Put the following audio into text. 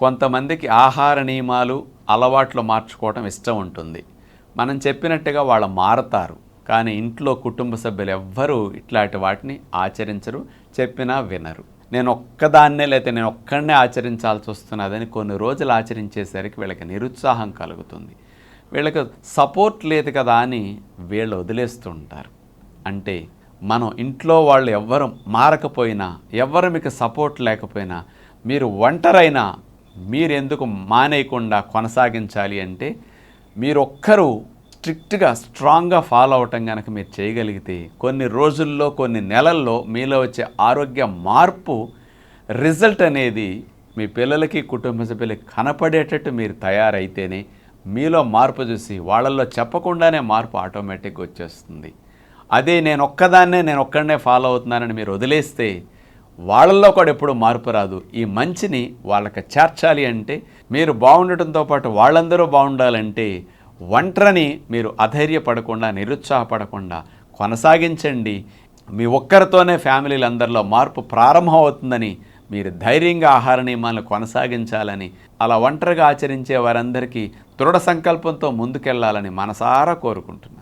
కొంతమందికి ఆహార నియమాలు అలవాట్లు మార్చుకోవడం ఇష్టం ఉంటుంది. మనం చెప్పినట్టుగా వాళ్ళు మారతారు. కానీ ఇంట్లో కుటుంబ సభ్యులు ఎవ్వరూ ఇట్లాంటి వాటిని ఆచరించరు చెప్పినా వినరు. నేను ఒక్కదాన్నే లేకపోతే నేను ఒక్కడనే ఆచరించాల్సి వస్తున్నదని కొన్ని రోజులు ఆచరించేసరికి వీళ్ళకి నిరుత్సాహం కలుగుతుంది. వీళ్ళకి సపోర్ట్ లేదు కదా అని వీళ్ళు వదిలేస్తుంటారు. అంటే మనం ఇంట్లో వాళ్ళు ఎవ్వరు మారకపోయినా ఎవ్వరు మీకు సపోర్ట్ లేకపోయినా మీరు ఒంటరైనా మీరెందుకు మానేయకుండా కొనసాగించాలి అంటే మీరు ఒక్కరు స్ట్రిక్ట్గా స్ట్రాంగ్గా ఫాలో అవటం కనుక మీరు చేయగలిగితే కొన్ని రోజుల్లో కొన్ని నెలల్లో మీలో వచ్చే ఆరోగ్య మార్పు రిజల్ట్ అనేది మీ పిల్లలకి కుటుంబ సభ్యులకి కనపడేటట్టు మీరు తయారైతేనే మీలో మార్పు చూసి వాళ్ళల్లో చెప్పకుండానే మార్పు ఆటోమేటిక్గా వచ్చేస్తుంది. అదే నేను ఒక్కదాన్నే నేను ఒక్కడనే ఫాలో అవుతున్నానని మీరు వదిలేస్తే వాళ్ళల్లో కూడా ఎప్పుడు మార్పు రాదు. ఈ మంచిని వాళ్ళకి చేర్చాలి అంటే మీరు బాగుండటంతో పాటు వాళ్ళందరూ బాగుండాలంటే ఒంటరిని మీరు అధైర్యపడకుండా నిరుత్సాహపడకుండా కొనసాగించండి. మీ ఒక్కరితోనే ఫ్యామిలీలందరిలో మార్పు ప్రారంభమవుతుందని మీరు ధైర్యంగా ఆహార నియమాలను కొనసాగించాలని అలా ఒంటరిగా ఆచరించే వారందరికీ దృఢ సంకల్పంతో ముందుకెళ్ళాలని మనసారా కోరుకుంటున్నాను.